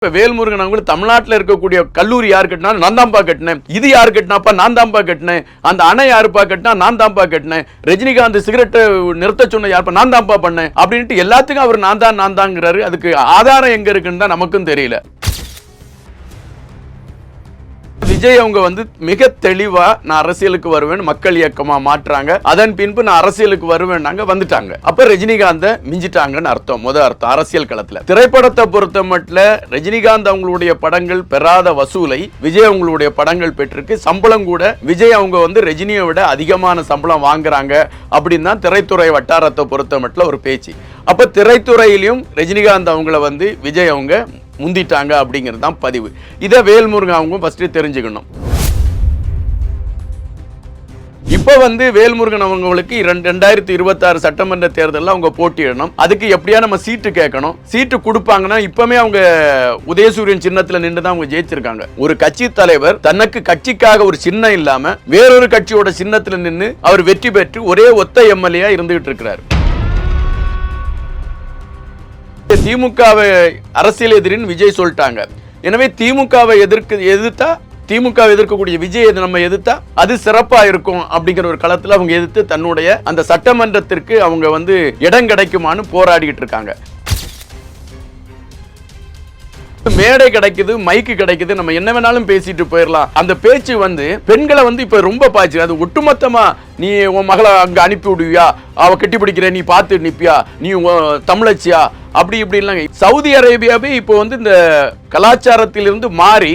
இப்ப வேல்முருகன் அவங்க தமிழ்நாட்டில் இருக்கக்கூடிய கல்லூரி யார் கட்டினா நான் தான்ப்பா கட்டினேன். இது யார் கட்டினாப்பா நான் தான்ப்பா கட்டினேன். அந்த அணை யாருப்பா கட்டினா நான் தான்ப்பா கட்டினேன். ரஜினிகாந்த் சிகரெட்டை நிறுத்த சொன்ன யாருப்பா நான் தான்ப்பா பண்ணேன். அப்படின்ட்டு எல்லாத்துக்கும் அவர் நான் தான் நான் தாங்கிறாரு அதுக்கு ஆதாரம் எங்க இருக்குன்னு தான் நமக்கும் தெரியல. விஜய் அவங்க வந்து மிக தெளிவா நான் அரசியலுக்கு வருவேன் மக்கள் இயக்கமா மாற்றாங்க. அதன் பின்பு நான் அரசியலுக்கு வருவேன்னாங்க வந்துட்டாங்க. அப்ப ரஜினிகாந்த மிஞ்சிட்டாங்கன்னு அர்த்தம். முத அர்த்தம் அரசியல் களத்துல. திரைப்படத்தை பொறுத்த மட்டும் ரஜினிகாந்த் அவங்களுடைய படங்கள் பெறாத வசூலை விஜய் அவங்களுடைய படங்கள் பெற்றிருக்கு. சம்பளம் கூட விஜய் அவங்க வந்து ரஜினியை விட அதிகமான சம்பளம் வாங்குறாங்க அப்படின்னு தான் திரைத்துறை வட்டாரத்தை பொறுத்த மட்டும் ஒரு பேச்சு. அப்ப திரைத்துறையிலையும் ரஜினிகாந்த் அவங்கள வந்து விஜய் அவங்க முந்திட்டாங்க அப்படிங்கிறது தான் பதிவு. இதை வேல்முருகன் அவங்க ஃபஸ்ட்டு தெரிஞ்சுக்கணும். இப்போ வந்து வேல்முருகன் அவங்களுக்கு ரெண்டாயிரத்தி இருபத்தாறு சட்டமன்ற தேர்தலில் அவங்க போட்டியிடணும். அதுக்கு எப்படியா நம்ம சீட்டு கேட்கணும். சீட்டு கொடுப்பாங்கன்னா இப்பவுமே அவங்க உதயசூரியன் சின்னத்தில் நின்று தான் அவங்க ஜெயிச்சிருக்காங்க. ஒரு கட்சி தலைவர் தனக்கு கட்சிக்காக ஒரு சின்னம் இல்லாம வேறொரு கட்சியோட சின்னத்தில் நின்று அவர் வெற்றி பெற்று ஒரே ஒத்த எம்எல்ஏ இருந்துகிட்டு இருக்கிறார். திமுகவை அரசியல் எதிரின்னு விஜய் சொல்லிட்டாங்க. எனவே திமுகவை எதிர்க்க எதிர்த்தா திமுக எதிர்க்கக்கூடிய விஜய் எது நம்ம எதிர்த்தா அது சிறப்பா இருக்கும் அப்படிங்கிற ஒரு களத்தில் அவங்க எதிர்த்து தன்னுடைய அந்த சட்டமன்றத்திற்கு அவங்க வந்து இடம் கிடைக்குமான்னு போராடிக்கிட்டு இருக்காங்க. மேடை கிடைக்குது மைக்கு கிடைக்குது நம்ம என்ன வேணாலும் பேசிட்டு போயிடலாம் அந்த பேச்சு வந்து பெண்களை வந்து இப்ப ரொம்ப பாய்ச்சு அது ஒட்டுமொத்தமா நீ உன் மகளை அங்க அனுப்பி விடுவியா? அவ கட்டி பிடிக்கிற நீ பார்த்து நிப்பியா? நீ தமிழச்சியா? அப்படி இப்படிலாம் சவுதி அரேபியாவே இப்போ வந்து இந்த கலாச்சாரத்திலிருந்து மாறி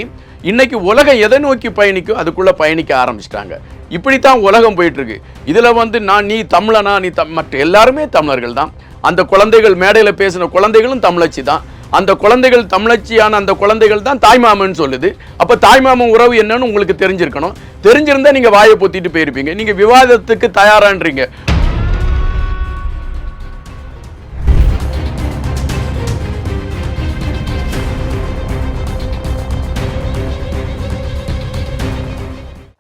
இன்னைக்கு உலகம் எதை நோக்கி பயணிக்கும்? அதுக்குள்ள பயணிக்க ஆரம்பிச்சிட்டாங்க. இப்படித்தான் உலகம் போயிட்டு இருக்கு இதுல வந்து நான் நீ தமிழனா நீ தம் மற்ற எல்லாருமே தமிழர்கள் தான் அந்த குழந்தைகள் மேடையில் பேசின குழந்தைகளும் தமிழச்சி தான் அந்த குழந்தைகள் தமிழச்சியான அந்த குழந்தைகள் தான் தாய்மாமன் சொல்லுது. அப்ப தாய்மாமன் உறவு என்னன்னு உங்களுக்கு தெரிஞ்சிருக்கணும். தெரிஞ்சிருந்தா நீங்க வாயை பொத்திட்டு போயிருப்பீங்க. நீங்க விவாதத்துக்கு தயாரான்றீங்க.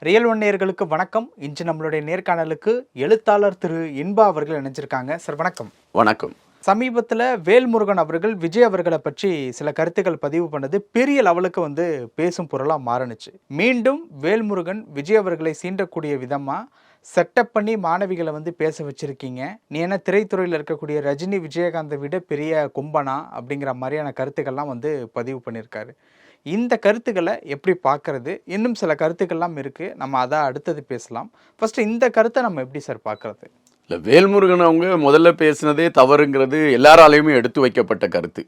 ரியல் ஒன் வணக்கம். இன்று நம்மளுடைய நேர்காணலுக்கு எழுத்தாளர் திரு இன்பா அவர்கள் இணைஞ்சிருக்காங்க. சார் வணக்கம். வணக்கம். சமீபத்தில் வேல்முருகன் அவர்கள் விஜய் அவர்களை பற்றி சில கருத்துக்கள் பதிவு பண்ணது பெரிய லெவலுக்கு வந்து பேசும் பொருளாக மாறுனுச்சு. மீண்டும் வேல்முருகன் விஜய் அவர்களை சீண்டக்கூடிய விதமாக செட்டப் பண்ணி மாணவிகளை வந்து பேச வச்சுருக்கீங்க. நீ என்ன திரைத்துறையில் இருக்கக்கூடிய ரஜினி விஜயகாந்தை விட பெரிய கும்பனா அப்படிங்கிற மாதிரியான கருத்துக்கள்லாம் வந்து பதிவு பண்ணியிருக்காரு இந்த கருத்துக்களை எப்படி பார்க்கறது? இன்னும் சில கருத்துக்கள்லாம் இருக்குது நம்ம அதை அடுத்தது பேசலாம். ஃபஸ்ட்டு இந்த கருத்தை நம்ம எப்படி சார் பார்க்கறது? இல்லை வேல்முருகன் அவங்க முதல்ல பேசினதே தவறுங்கிறது எல்லாராலையுமே எடுத்து வைக்கப்பட்ட கருத்து.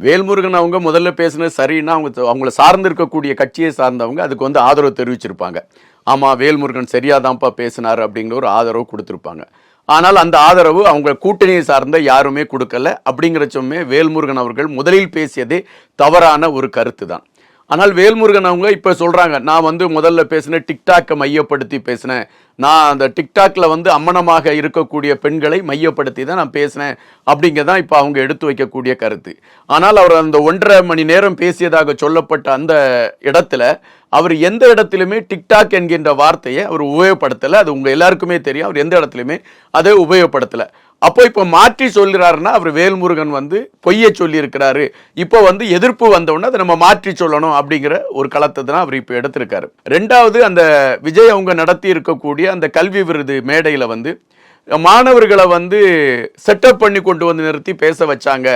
வேல்முருகன் அவங்க முதல்ல பேசினது சரின்னா அவங்க அவங்கள சார்ந்து இருக்கக்கூடிய கட்சியை சார்ந்தவங்க அதுக்கு வந்து ஆதரவு தெரிவிச்சிருப்பாங்க. ஆமாம் வேல்முருகன் சரியாதான்ப்பா பேசினார் அப்படிங்கிற ஒரு ஆதரவு கொடுத்துருப்பாங்க. ஆனால் அந்த ஆதரவு அவங்க கூட்டணியை சார்ந்த யாருமே கொடுக்கல. அப்படிங்கிற சொம்மே வேல்முருகன் அவர்கள் முதலில் பேசியதே தவறான ஒரு கருத்து தான் ஆனால் வேல்முருகன் அவங்க இப்போ சொல்கிறாங்க நான் வந்து முதல்ல பேசினேன் டிக்டாக்கை மையப்படுத்தி பேசினேன். நான் அந்த டிக்டாக்ல வந்து அம்மனமாக இருக்கக்கூடிய பெண்களை மையப்படுத்தி தான் நான் பேசினேன் அப்படிங்கிறதான் இப்போ அவங்க எடுத்து வைக்கக்கூடிய கருத்து. ஆனால் அவர் அந்த ஒன்றரை மணி நேரம் பேசியதாக சொல்லப்பட்ட அந்த இடத்துல அவர் எந்த இடத்துலையுமே டிக்டாக் என்கின்ற வார்த்தையை அவர் உபயோகப்படுத்தலை. அது உங்கள் எல்லாருக்குமே தெரியும் அவர் எந்த இடத்துலையுமே அதை உபயோகப்படுத்தலை. அப்போ இப்போ மாற்றி சொல்கிறாருன்னா அவர் வேல்முருகன் வந்து பொய்யை சொல்லியிருக்கிறாரு. இப்போ வந்து எதிர்ப்பு வந்தவுடனே அதை நம்ம மாற்றி சொல்லணும் அப்படிங்கிற ஒரு களத்தை தான் அவர் இப்போ எடுத்திருக்காரு. ரெண்டாவது அந்த விஜய் அவங்க நடத்தி இருக்கக்கூடிய அந்த கல்வி விருது மேடையில் வந்து மாணவர்களை வந்து செட்டப் பண்ணி கொண்டு வந்து நிறுத்தி பேச வச்சாங்க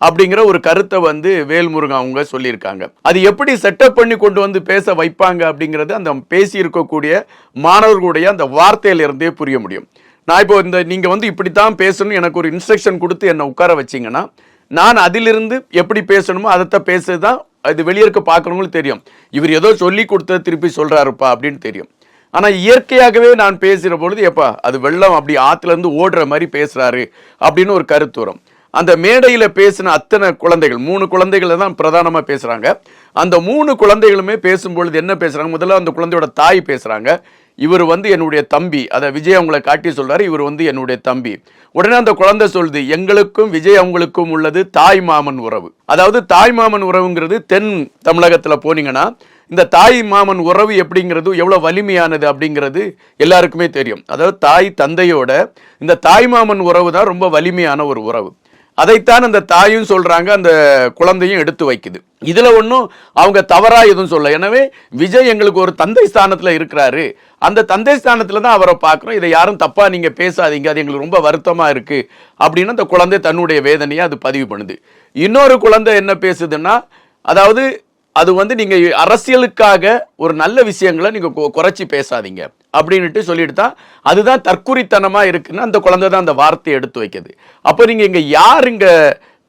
அப்படிங்கிற ஒரு கருத்தை வந்து வேல்முருகன் அவங்க சொல்லியிருக்காங்க. அது எப்படி செட்டப் பண்ணி கொண்டு வந்து பேச வைப்பாங்க அப்படிங்கிறது அந்த பேசி இருக்கக்கூடிய மாணவர்களுடைய அந்த வார்த்தையிலிருந்தே புரிய முடியும். நான் இப்போ இந்த நீங்கள் வந்து இப்படித்தான் பேசணும் எனக்கு ஒரு இன்ஸ்ட்ரக்ஷன் கொடுத்து என்னை உட்கார வச்சீங்கன்னா நான் அதிலிருந்து எப்படி பேசணுமோ அதைத்தான் பேசுறது தான் அது வெளியே இருக்க பார்க்குறவங்களுக்கு தெரியும். இவர் ஏதோ சொல்லி கொடுத்த திருப்பி சொல்கிறாருப்பா அப்படின்னு தெரியும். ஆனால் இயற்கையாகவே நான் பேசுகிற பொழுது எப்பா அது வெள்ளம் அப்படி ஆற்றுலேருந்து ஓடுற மாதிரி பேசுகிறாரு அப்படின்னு ஒரு கருத்து வரும். அந்த மேடையில் பேசின அத்தனை குழந்தைகள் மூணு குழந்தைகளை தான் பிரதானமாக பேசுகிறாங்க அந்த மூணு குழந்தைகளுமே பேசும்பொழுது என்ன பேசுகிறாங்க முதல்ல அந்த குழந்தையோட தாய் பேசுகிறாங்க இவர் வந்து என்னுடைய தம்பி. அதை விஜய் அவங்கள காட்டி சொல்றாரு இவர் வந்து என்னுடைய தம்பி. உடனே அந்த குழந்தை சொல்லுது எங்களுக்கும் விஜய் அவங்களுக்கும் உள்ளது தாய் மாமன் உறவு. அதாவது தாய் மாமன் உறவுங்கிறது தென் தமிழகத்தில் போனீங்கன்னா இந்த தாய் மாமன் உறவு எப்படிங்கிறது எவ்வளோ வலிமையானது அப்படிங்கிறது எல்லாருக்குமே தெரியும். அதாவது தாய் தந்தையோட இந்த தாய் மாமன் உறவு தான் ரொம்ப வலிமையான ஒரு உறவு. அதைத்தான் அந்த தாயும் சொல்கிறாங்க அந்த குழந்தையும் எடுத்து வைக்குது. இதில் ஒன்றும் அவங்க தவறாக எதுவும் சொல்ல. எனவே விஜய் எங்களுக்கு ஒரு தந்தை ஸ்தானத்தில் இருக்கிறாரு. அந்த தந்தை ஸ்தானத்தில் தான் அவரை பார்க்குறோம். இதை யாரும் தப்பாக நீங்கள் பேசாதீங்க அது எங்களுக்கு ரொம்ப வருத்தமாக இருக்குது அப்படின்னு அந்த குழந்தை தன்னுடைய வேதனையை அது பதிவு பண்ணுது. இன்னொரு குழந்தை என்ன பேசுதுன்னா அதாவது அது வந்து நீங்கள் அரசியலுக்காக ஒரு நல்ல விஷயங்களை நீங்கள் கொ- குறைச்சி பேசாதீங்க. அப்படின்ட்டு சொல்லிட்டு தான் அதுதான் தற்குறித்தனமாக இருக்குன்னு அந்த குழந்தை தான் அந்த வார்த்தையை எடுத்து வைக்கிது. அப்போ நீங்கள் இங்கே யார் இங்கே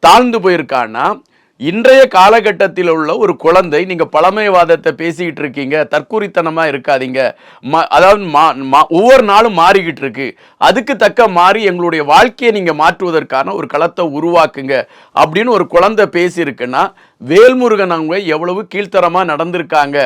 தாழ்ந்து போயிருக்கான்னா இன்றைய காலகட்டத்தில் உள்ள ஒரு குழந்தை நீங்கள் பழமைவாதத்தை பேசிக்கிட்டு இருக்கீங்க தற்குறித்தனமாக இருக்காதீங்க. ம- அதாவது மா- மா- ஒவ்வொரு நாளும் மாறிக்கிட்டு இருக்கு. அதுக்கு தக்க மாறி எங்களுடைய வாழ்க்கையை நீங்கள் மாற்றுவதற்கான ஒரு களத்தை உருவாக்குங்க அப்படின்னு ஒரு குழந்தை பேசியிருக்குன்னா வேல்முருகன் அவங்க எவ்வளவு கீழ்த்தரமாக நடந்திருக்காங்க.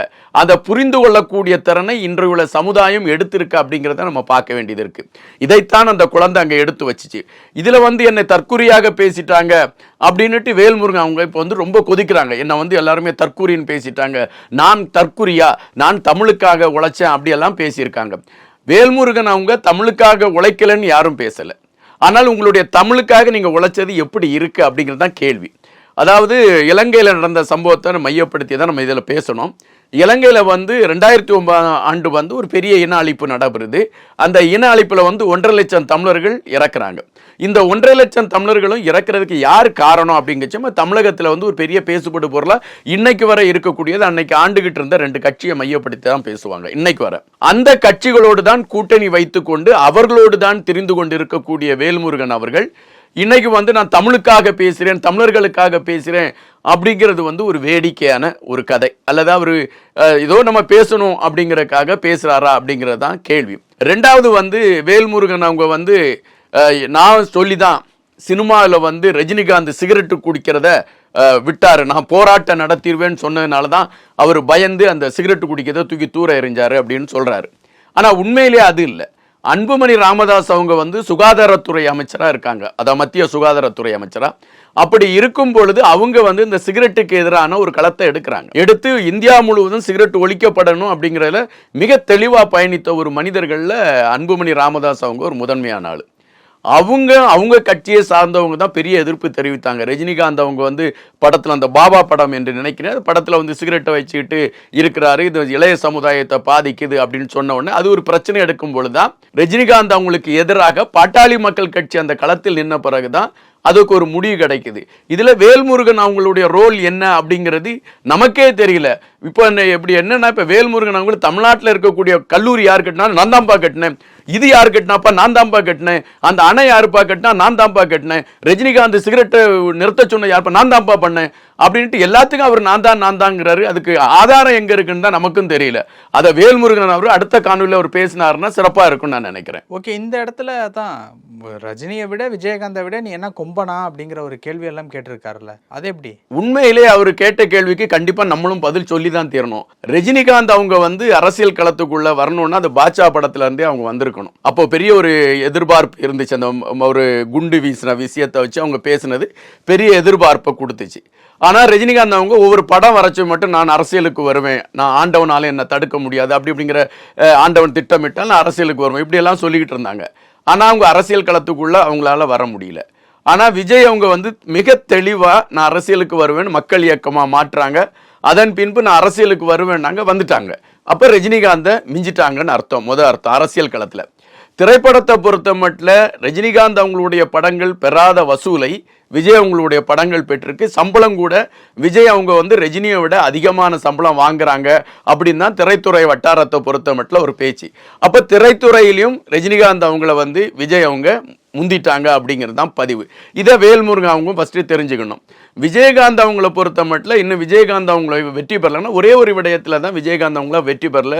அதை புரிந்து கொள்ளக்கூடிய திறனை இன்றைய உள்ள சமுதாயம் எடுத்திருக்கு அப்படிங்கிறத நம்ம பார்க்க வேண்டியது இருக்கு. இதைத்தான் அந்த குழந்தை அங்கே எடுத்து வச்சுச்சு. இதில் வந்து என்னை தற்குறியாக பேசிட்டாங்க அப்படின்னுட்டு வேல்முருகன் அவங்க இப்போ வந்து ரொம்ப கொதிக்கிறாங்க. என்னை வந்து எல்லாருமே தற்குறின்னு பேசிட்டாங்க. நான் தற்குறியா? நான் தமிழுக்காக உழைச்சேன் அப்படியெல்லாம் பேசியிருக்காங்க. வேல்முருகன் அவங்க தமிழுக்காக உழைக்கலன்னு யாரும் பேசலை. ஆனால் உங்களுடைய தமிழுக்காக நீங்கள் உழைச்சது எப்படி இருக்குது அப்படிங்கிறது தான் கேள்வி. அதாவது இலங்கையில் நடந்த சம்பவத்தை மையப்படுத்தி தான் நம்ம இதில் பேசணும். இலங்கையில் வந்து ரெண்டாயிரத்தி ஒன்பதாம் ஆண்டு வந்து ஒரு பெரிய இன அழிப்பு நடைபெறுது. அந்த இன அழிப்பில் வந்து ஒன்றரை லட்சம் தமிழர்கள் இறக்குறாங்க. இந்த ஒன்றரை லட்சம் தமிழர்களும் இறக்குறதுக்கு யார் காரணம் அப்படிங்கச்சமா தமிழகத்தில் வந்து ஒரு பெரிய பேசுபடு பொருளாக இன்னைக்கு வர இருக்கக்கூடியது அன்னைக்கு ஆண்டுகிட்டு இருந்த ரெண்டு கட்சியை மையப்படுத்தி தான் பேசுவாங்க இன்னைக்கு வர. அந்த கட்சிகளோடு தான் கூட்டணி வைத்துக்கொண்டு அவர்களோடு தான் தெரிந்து கொண்டு இருக்கக்கூடிய வேல்முருகன் அவர்கள் இன்றைக்கு வந்து நான் தமிழுக்காக பேசுகிறேன் தமிழர்களுக்காக பேசுகிறேன் அப்படிங்கிறது வந்து ஒரு வேடிக்கையான ஒரு கதை. அல்லது அவர் ஏதோ நம்ம பேசணும் அப்படிங்கிறக்காக பேசுகிறாரா அப்படிங்கிறது தான் கேள்வி. ரெண்டாவது வந்து வேல்முருகன் அவங்க வந்து நான் சொல்லி தான் சினிமாவில் வந்து ரஜினிகாந்த் சிகரெட்டு குடிக்கிறத விட்டார். நான் போராட்டம் நடத்திடுவேன்னு சொன்னதுனால தான் அவர் பயந்து அந்த சிகரெட்டு குடிக்கிறத தூக்கி தூர எறிஞ்சார் அப்படின்னு சொல்கிறாரு ஆனால் உண்மையிலே அது இல்லை. அன்புமணி ராமதாஸ் அவங்க வந்து சுகாதாரத்துறை அமைச்சராக இருக்காங்க. அதான் மத்திய சுகாதாரத்துறை அமைச்சராக அப்படி இருக்கும் பொழுது அவங்க வந்து இந்த சிகரெட்டுக்கு எதிரான ஒரு களத்தை எடுக்கிறாங்க. எடுத்து இந்தியா முழுவதும் சிகரெட் ஒழிக்கப்படணும் அப்படிங்கிறதுல மிக தெளிவாக பயணித்த ஒரு மனிதர்களில் அன்புமணி ராமதாஸ் அவங்க ஒரு முதன்மையான ஆள். அவங்க அவங்க கட்சியை சார்ந்தவங்க தான் பெரிய எதிர்ப்பு தெரிவித்தாங்க. ரஜினிகாந்த் அவங்க வந்து படத்தில் அந்த பாபா படம் என்று நினைக்கிறேன். அந்த படத்தில் வந்து சிகரெட்டை வச்சுக்கிட்டு இருக்கிறாரு. இது இளைய சமுதாயத்தை பாதிக்குது அப்படின்னு சொன்ன உடனே அது ஒரு பிரச்சனை எடுக்கும் பொழுது தான் ரஜினிகாந்த் அவங்களுக்கு எதிராக பாட்டாளி மக்கள் கட்சி அந்த களத்தில் நின்ன பிறகுதான் அதுக்கு ஒரு முடிவு கிடைக்குது. இதில் வேல்முருகன் அவங்களுடைய ரோல் என்ன அப்படிங்கிறது நமக்கே தெரியல. இப்போ என்ன எப்படி என்னன்னா இப்போ வேல்முருகன் அவங்களுக்கு தமிழ்நாட்டில் இருக்கக்கூடிய கல்லூரி யார் கட்டினா நான் தான்ப்பா கட்டினேன். இது யார் கட்டினாப்பா நான் தான்ப்பா கட்டினேன். அந்த அணை யாருப்பா கட்டினா நான் தான்ப்பா கட்டினேன். ரஜினிகாந்த் சிகரெட்டை நிறுத்த சொன்ன யாருப்பா நான் தான்ப்பா பண்ணேன். அப்படின்ட்டு எல்லாத்துக்கும் அவர் நான் தான் நான் தாங்கிறாரு அதுக்கு ஆதாரம் எங்க இருக்குன்னு தான் நமக்கும் தெரியல. அதை வேல்முருகன் அவர் அடுத்த காணொலியில் அவர் பேசினாருன்னா சிறப்பா இருக்கும்னு நான் நினைக்கிறேன். ஓகே இந்த இடத்துல தான் ரஜினியை விட விஜயகாந்தை விட நீ என்ன கொம்பனா அப்படிங்கிற ஒரு கேள்வி எல்லாம் கேட்டிருக்காருல்ல. அது எப்படி? உண்மையிலே அவர் கேட்ட கேள்விக்கு கண்டிப்பா நம்மளும் பதில் சொல்லி தான் தீரணும். ரஜினிகாந்த் அவங்க வந்து அரசியல் களத்துக்குள்ள வரணும்னா அந்த பாட்சா படத்துல இருந்தே அவங்க வந்திருக்கணும். அப்போ பெரிய ஒரு எதிர்பார்ப்பு இருந்துச்சு. அந்த ஒரு குண்டு வீசின விஷயத்தை வச்சு அவங்க பேசினது பெரிய எதிர்பார்ப்பை கொடுத்துச்சு. ஆனால் ரஜினிகாந்த் அவங்க ஒவ்வொரு படம் வரைச்சு மட்டும் நான் அரசியலுக்கு வருவேன். நான் ஆண்டவனால என்னை தடுக்க முடியாது. அப்படி அப்படிங்கிற ஆண்டவன் திட்டமிட்டால் நான் அரசியலுக்கு வருவேன். இப்படியெல்லாம் சொல்லிக்கிட்டு இருந்தாங்க. ஆனால் அவங்க அரசியல் களத்துக்குள்ளே அவங்களால வர முடியல. ஆனால் விஜய் அவங்க வந்து மிக தெளிவாக நான் அரசியலுக்கு வருவேன் மக்கள் இயக்கமாக மாற்றுறாங்க அதன் பின்பு நான் அரசியலுக்கு வருவேன்னாங்க வந்துட்டாங்க. அப்போ ரஜினிகாந்தை மிஞ்சிட்டாங்கன்னு அர்த்தம். முதல் அர்த்தம் அரசியல் களத்தில். திரைப்படத்தை பொறுத்த மட்டும் ரஜினிகாந்த் அவங்களுடைய படங்கள் பெறாத வசூலை விஜய் அவங்களுடைய படங்கள் பெற்றிருக்கு. சம்பளம் கூட விஜய் அவங்க வந்து ரஜினியை விட அதிகமான சம்பளம் வாங்குறாங்க அப்படின்னு தான் திரைத்துறை வட்டாரத்தை பொறுத்த மட்டும் ஒரு பேச்சு. அப்போ திரைத்துறையிலையும் ரஜினிகாந்த் அவங்கள வந்து விஜய் அவங்க முந்திட்டாங்க அப்படிங்கிறது தான் பதிவு. இதை வேல்முருகன் அவங்க ஃபஸ்ட்டு தெரிஞ்சுக்கணும். விஜயகாந்த் அவங்கள பொறுத்த மட்டும் இன்னும் விஜயகாந்த் அவங்கள வெற்றி பெறலைன்னா ஒரே ஒரு விடயத்தில் தான் விஜயகாந்த் அவங்கள வெற்றி பெறல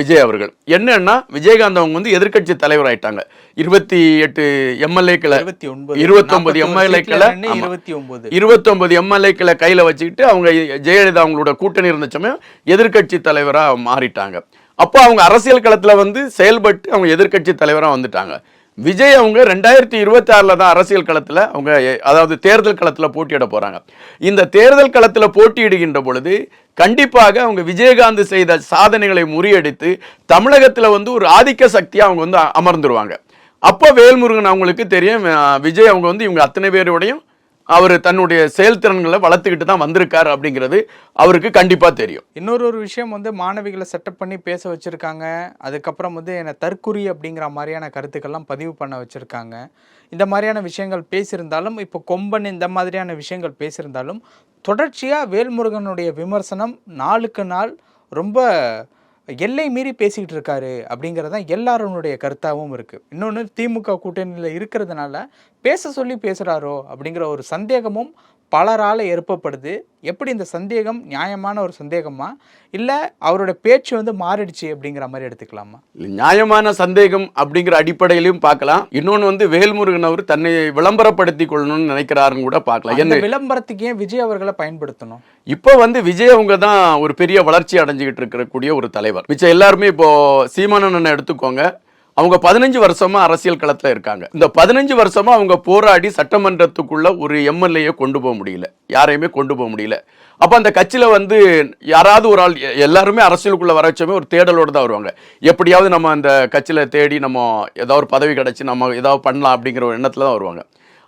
விஜய் அவர்கள். என்னன்னா விஜயகாந்த் அவங்க வந்து எதிர்க்கட்சி தலைவர் ஆயிட்டாங்க. இருபத்தி எட்டு எம்எல்ஏக்களை இருபத்தொன்பது எம்எல்ஏக்களை இருபத்தொன்பது எம்எல்ஏக்களை கையில வச்சுக்கிட்டு அவங்க ஜெயலலிதா அவங்களோட கூட்டணி இருந்த சமயம் எதிர்க்கட்சி தலைவரா மாறிட்டாங்க. அப்போ அவங்க அரசியல் களத்துல வந்து செயல்பட்டு அவங்க எதிர்க்கட்சி தலைவரா வந்துட்டாங்க. விஜய் அவங்க ரெண்டாயிரத்தி இருபத்தி ஆறில் தான் அரசியல் களத்தில் அவங்க அதாவது தேர்தல் களத்தில் போட்டியிட போகிறாங்க இந்த தேர்தல் களத்தில் போட்டியிடுகின்ற பொழுது கண்டிப்பாக அவங்க விஜயகாந்த் செய்த சாதனைகளை முறியடித்து தமிழகத்தில் வந்து ஒரு ஆதிக்க சக்தியாக அவங்க வந்து அமர்ந்துருவாங்க. அப்போ வேல்முருகன் அவங்களுக்கு தெரியும் விஜய் அவங்க வந்து இவங்க அத்தனை பேரோடையும் அவர் தன்னுடைய செயல்திறன்களை வளர்த்துக்கிட்டு தான் வந்திருக்காரு அப்படிங்கிறது அவருக்கு கண்டிப்பாக தெரியும். இன்னொரு ஒரு விஷயம் வந்து மாணவிகளை செட்டப் பண்ணி பேச வச்சுருக்காங்க. அதுக்கப்புறம் வந்து என்னை தற்குறி அப்படிங்கிற மாதிரியான கருத்துக்கள்லாம் பதிவு பண்ண வச்சுருக்காங்க. இந்த மாதிரியான விஷயங்கள் பேசியிருந்தாலும் இப்போ கொம்பன் இந்த மாதிரியான விஷயங்கள் பேசியிருந்தாலும் தொடர்ச்சியாக வேல்முருகனுடைய விமர்சனம் நாளுக்கு நாள் ரொம்ப எல்லை மீறி பேசிக்கிட்டு இருக்காரு அப்படிங்கிறது தான் எல்லாருடைய கருத்தாகவும் இருக்குது இன்னொன்று திமுக கூட்டணியில் இருக்கிறதுனால பேச சொல்லி பேசுகிறாரோ அப்படிங்கிற ஒரு சந்தேகமும் பலரால் எழுப்பப்படுது. எப்படி இந்த சந்தேகம் நியாயமான ஒரு சந்தேகமா? இல்லை அவரோட பேச்சு வந்து மாறிடுச்சு அப்படிங்கிற மாதிரி எடுத்துக்கலாமா? நியாயமான சந்தேகம் அப்படிங்கிற அடிப்படையிலும் பார்க்கலாம். இன்னொன்று வந்து வேல்முருகன் அவர் தன்னை விளம்பரப்படுத்தி கொள்ளணும்னு நினைக்கிறாருன்னு கூட பார்க்கலாம். என்ன? விளம்பரத்துக்கு ஏன் விஜய் அவர்களை பயன்படுத்தணும்? இப்போ வந்து விஜய் அவங்க தான் ஒரு பெரிய வளர்ச்சி அடைஞ்சுக்கிட்டு இருக்கக்கூடிய ஒரு தலைவர். மிச்சம் எல்லாருமே இப்போ சீமானண்ணனை எடுத்துக்கோங்க. அவங்க பதினஞ்சு வருஷமா அரசியல் களத்தில் இருக்காங்க. இந்த பதினஞ்சு வருஷமா அவங்க போராடி சட்டமன்றத்துக்குள்ள ஒரு எம்எல்ஏ கொண்டு போக முடியல. யாரையுமே கொண்டு போக முடியல. அப்போ அந்த கட்சியில் வந்து யாராவது ஒரு ஆள் எல்லாருமே அரசியலுக்குள்ளே வர வச்சோமே ஒரு தேடலோடு தான் வருவாங்க. எப்படியாவது நம்ம அந்த கட்சியில் தேடி நம்ம ஏதாவது ஒரு பதவி கிடச்சி நம்ம ஏதாவது பண்ணலாம் அப்படிங்கிற ஒரு எண்ணத்தில் தான் வருவாங்க.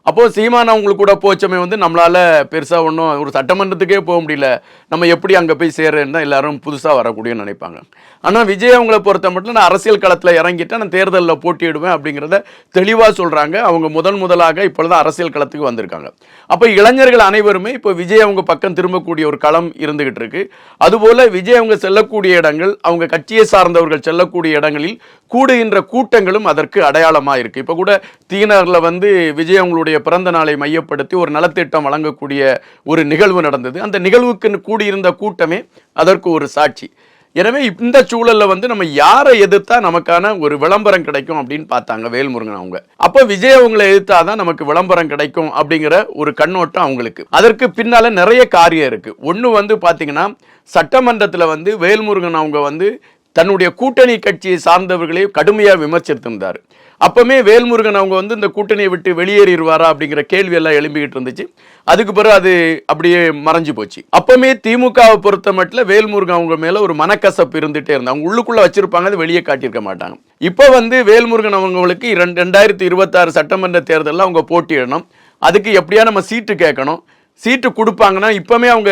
அப்போது சீமான் அவங்களுக்கு கூட போச்சமே வந்து நம்மளால் பெருசாக ஒன்றும் ஒரு சட்டமன்றத்துக்கே போக முடியல. நம்ம எப்படி அங்கே போய் சேர்றேன்னு தான் எல்லாரும் புதுசாக வரக்கூடியன்னு நினைப்பாங்க. ஆனால் விஜய் அவங்கள பொறுத்த மட்டும் நான் அரசியல் களத்தில் இறங்கிட்டேன். நான் தேர்தலில் போட்டியிடுவேன் அப்படிங்கிறத தெளிவாக சொல்கிறாங்க அவங்க முதன் முதலாக இப்பொழுது அரசியல் களத்துக்கு வந்திருக்காங்க. அப்போ இளைஞர்கள் அனைவருமே இப்போ விஜய் அவங்க பக்கம் திரும்பக்கூடிய ஒரு களம் இருந்துகிட்டு இருக்கு. அதுபோல் விஜய் அவங்க செல்லக்கூடிய இடங்கள் அவங்க கட்சியை சார்ந்தவர்கள் செல்லக்கூடிய இடங்களில் கூடுகின்ற கூட்டங்களும் அதற்கு அடையாளமாக இருக்குது இப்போ கூட தீனரில் வந்து விஜய் அவங்களுடைய பிறந்த நாளை மையப்படுத்தி ஒரு நலத்திட்டம் வழங்கக்கூடிய ஒரு நிகழ்வு நடந்தது. அந்த நிகழ்வுக்கு கூடியிருந்த கூட்டமே அதற்கு ஒரு சாட்சி. எனவே இந்த சூழல்ல வந்து நம்ம யாரை எதிர்த்தா நமக்கான ஒரு விளம்பரம் கிடைக்கும் அப்படின்னு பார்த்தாங்க வேல்முருகன் அவங்க. அப்போ விஜய் அவங்களை எதிர்த்தாதான் நமக்கு விளம்பரம் கிடைக்கும் அப்படிங்கிற ஒரு கண்ணோட்டம் அவங்களுக்கு. அதற்கு பின்னால நிறைய காரியம் இருக்கு. ஒன்று வந்து பார்த்தீங்கன்னா சட்டமன்றத்தில் வந்து வேல்முருகன் அவங்க வந்து தன்னுடைய கூட்டணி கட்சியை சார்ந்தவர்களை கடுமையாக விமர்சித்திருந்தார். அப்போமே வேல்முருகன் அவங்க வந்து இந்த கூட்டணியை விட்டு வெளியேறிடுவாரா அப்படிங்கிற கேள்வி எல்லாம் எழும்பிக்கிட்டு இருந்துச்சு. அதுக்கு பிறகு அது அப்படியே மறைஞ்சு போச்சு. அப்பவுமே திமுகவை பொறுத்த மட்டும் வேல்முருகன் அவங்க மேலே ஒரு மனக்கசப்பு இருந்துகிட்டே இருந்தாங்க அவங்க உள்ளுக்குள்ளே வச்சிருப்பாங்க அது வெளியே காட்டியிருக்க மாட்டாங்க. இப்போ வந்து வேல்முருகன் அவங்களுக்கு இரண்டு ரெண்டாயிரத்தி இருபத்தாறு சட்டமன்ற தேர்தலில் அவங்க போட்டியிடணும். அதுக்கு எப்படியா நம்ம சீட்டு கேட்கணும். சீட்டு கொடுப்பாங்கன்னா இப்போமே அவங்க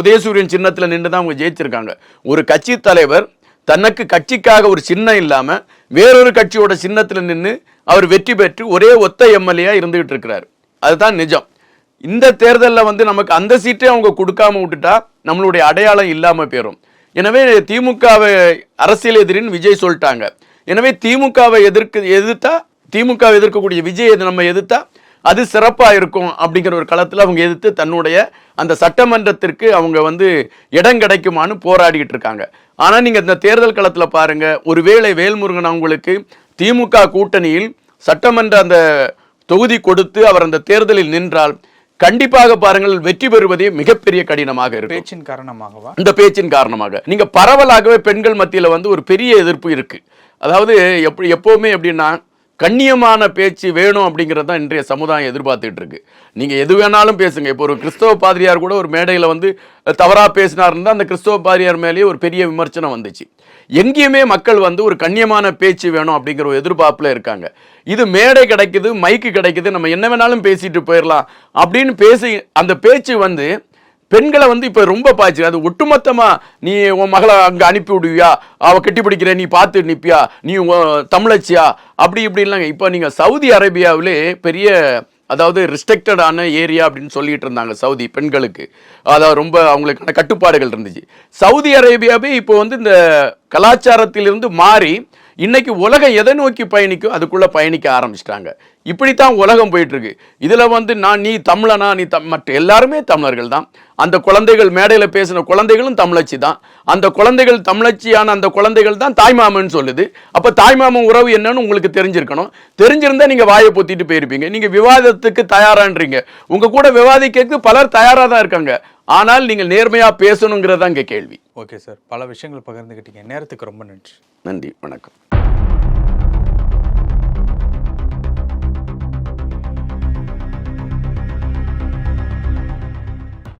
உதயசூரியன் சின்னத்தில் நின்று தான் அவங்க ஜெயிச்சிருக்காங்க. ஒரு கட்சி தலைவர் தனக்கு கட்சிக்காக ஒரு சின்னம் இல்லாமல் வேறொரு கட்சியோட சின்னத்தில் நின்று அவர் வெற்றி பெற்று ஒரே ஒத்த எம்எல்ஏயா இருந்துகிட்டு இருக்கிறார். அதுதான் நிஜம். இந்த தேர்தலில் வந்து நமக்கு அந்த சீட்டே அவங்க கொடுக்காம விட்டுட்டா நம்மளுடைய அடையாளம் இல்லாமல் போயிரும். எனவே திமுகவை அரசியல் எதிரின்னு விஜய் சொல்லிட்டாங்க. எனவே திமுகவை எதிர்க்கு எதிர்த்தா திமுக எதிர்க்கக்கூடிய விஜய் நம்ம எதிர்த்தா அது சிறப்பா இருக்கும் அப்படிங்கிற ஒரு களத்துல அவங்க எதிர்த்து தன்னுடைய அந்த சட்டமன்றத்திற்கு அவங்க வந்து இடம் கிடைக்குமான்னு போராடிக்கிட்டு இருக்காங்க. ஆனா நீங்க இந்த தேர்தல் களத்துல பாருங்க ஒருவேளை வேல்முருகன் அவங்களுக்கு திமுக கூட்டணியில் சட்டமன்ற அந்த தொகுதி கொடுத்து அவர் அந்த தேர்தலில் நின்றால் கண்டிப்பாக பாருங்கள் வெற்றி பெறுவதே மிகப்பெரிய கடினமாக இருக்கும். பேச்சின் காரணமாகவா? இந்த பேச்சின் காரணமாக. நீங்க பரவலாகவே பெண்கள் மத்தியில வந்து ஒரு பெரிய எதிர்ப்பு இருக்கு. அதாவது எப்படி எப்பவுமே எப்படின்னா கண்ணியமான பேச்சு வேணும் அப்படிங்கிறது தான் இன்றைய சமுதாயம் எதிர்பார்த்துட்டு இருக்கு. நீங்கள் எது வேணாலும் பேசுங்க. இப்போ ஒரு கிறிஸ்தவ பாதிரியார் கூட ஒரு மேடையில் வந்து தவறாக பேசினார்னு அந்த கிறிஸ்தவ பாதிரியார் மேலேயே ஒரு பெரிய விமர்சனம் வந்துச்சு. எங்கேயுமே மக்கள் வந்து ஒரு கண்ணியமான பேச்சு வேணும் அப்படிங்கிற ஒரு எதிர்பார்ப்பில் இருக்காங்க. இது மேடை கிடைக்குது மைக்கு கிடைக்குது நம்ம என்ன வேணாலும் பேசிட்டு போயிடலாம் அப்படின்னு பேசி அந்த பேச்சு வந்து பெண்களை வந்து இப்போ ரொம்ப பாய்ச்சி அது ஒட்டுமொத்தமாக நீ உன் மகளை அங்கே அனுப்பி விடுவியா? அவள் கட்டி பிடிக்கிற நீ பார்த்து நிற்பியா நீ தமிழச்சியா? அப்படி இப்படின்லாங்க இப்போ நீங்கள் சவுதி அரேபியாவிலே பெரிய அதாவது ரிஸ்ட்ரிக்டடான ஏரியா அப்படின்னு சொல்லிட்டு இருந்தாங்க சவுதி பெண்களுக்கு. அதாவது ரொம்ப அவங்களுக்கான கட்டுப்பாடுகள் இருந்துச்சு. சவுதி அரேபியாவே இப்போ வந்து இந்த கலாச்சாரத்திலிருந்து மாறி இன்றைக்கி உலகம் எதை நோக்கி பயணிக்கும் அதுக்குள்ளே பயணிக்க ஆரம்பிச்சிட்டாங்க. இப்படித்தான் உலகம் போயிட்டுருக்கு. இதில் வந்து நான் நீ தமிழனா நீ தம் மற்ற எல்லாருமே தமிழர்கள் தான். அந்த குழந்தைகள் மேடையில் பேசின குழந்தைகளும் தமிழச்சி தான். அந்த குழந்தைகள் தமிழச்சியான அந்த குழந்தைகள் தான் தாய்மாமன் சொல்லுது. அப்போ தாய்மாமன் உறவு என்னன்னு உங்களுக்கு தெரிஞ்சிருக்கணும். தெரிஞ்சிருந்தால் நீங்கள் வாயை பொத்திட்டு போயிருப்பீங்க. நீங்கள் விவாதத்துக்கு தயாரான்றீங்க. உங்கள் கூட விவாதிக்கிறதுக்கு பலர் தயாராக தான் இருக்காங்க. ஆனால் நீங்கள் நேர்மையா பேசணுங்கிறதா இங்க கேள்வி. Okay sir. பல விஷயங்கள் பகிர்ந்துக்கிட்டீங்க நேரத்துக்கு ரொம்ப நன்றி. நன்றி. வணக்கம்.